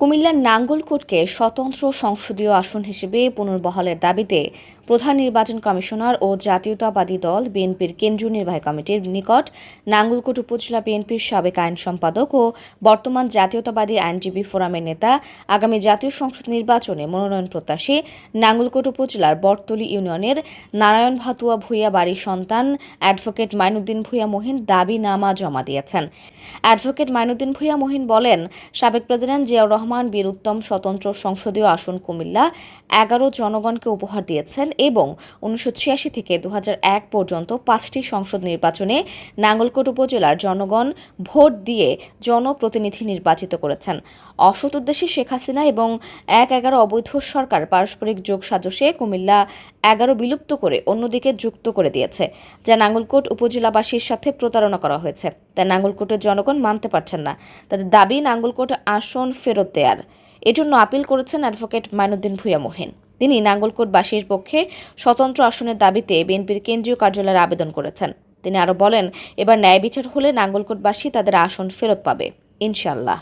কুমিল্লার নাঙ্গলকোটকে স্বতন্ত্র সংসদীয় আসন হিসেবে পুনর্বহালের দাবিতে প্রধান নির্বাচন কমিশনার ও জাতীয়তাবাদী দল বিএনপির কেন্দ্রীয় নির্বাহী কমিটির নিকট নাঙ্গলকোট উপজেলা বিএনপির সাবেক আইন সম্পাদক ও বর্তমান জাতীয়তাবাদী আইনজীবী ফোরামের নেতা, আগামী জাতীয় সংসদ নির্বাচনে মনোনয়ন প্রত্যাশী নাঙ্গলকোট উপজেলার বটতলী ইউনিয়নের নারায়ণ ভাতুয়া ভূঁইয়া বাড়ির সন্তান অ্যাডভোকেট মাইনুদ্দিন ভূঁইয়া মহিন দাবিনামা জমা দিয়েছেন। অ্যাডভোকেট মাইনুদ্দিন ভূঁইয়া মহিন বলেন, সাবেক প্রেসিডেন্ট জিয়াউর রহমান বীর উত্তম স্বতন্ত্র সংসদীয় আসন কুমিল্লা এগারো জনগণকে উপহার দিয়েছেন এবং উনিশশো ছিয়াশি থেকে দু হাজার এক পর্যন্ত পাঁচটি সংসদ নির্বাচনে নাঙ্গলকোট উপজেলার জনগণ ভোট দিয়ে জনপ্রতিনিধি নির্বাচিত করেছেন। অসৎ উদ্দেশ্যে শেখ হাসিনা এবং এক এগারো অবৈধ সরকার পারস্পরিক যোগ সাজসে কুমিল্লা এগারো বিলুপ্ত করে অন্যদিকে যুক্ত করে দিয়েছে, যা নাঙ্গলকোট উপজেলাবাসীর সাথে প্রতারণা করা হয়েছে। তাই নাঙ্গলকোটের জনগণ মানতে পারছেন না। তাদের দাবি, নাঙ্গলকোট আসন ফেরত দেয়ার। এজন্য আপিল করেছেন অ্যাডভোকেট মাইনুদ্দিন ভূঁইয়া মোহিন। তিনি নাঙ্গলকোটবাসীর পক্ষে স্বতন্ত্র আসনের দাবিতে বিএনপির কেন্দ্রীয় কার্যালয়ের আবেদন করেছেন। তিনি আরও বলেন, এবার ন্যায় বিচার হলে নাঙ্গলকোটবাসী তাদের আসন ফেরত পাবে। ইনশাল্লাহ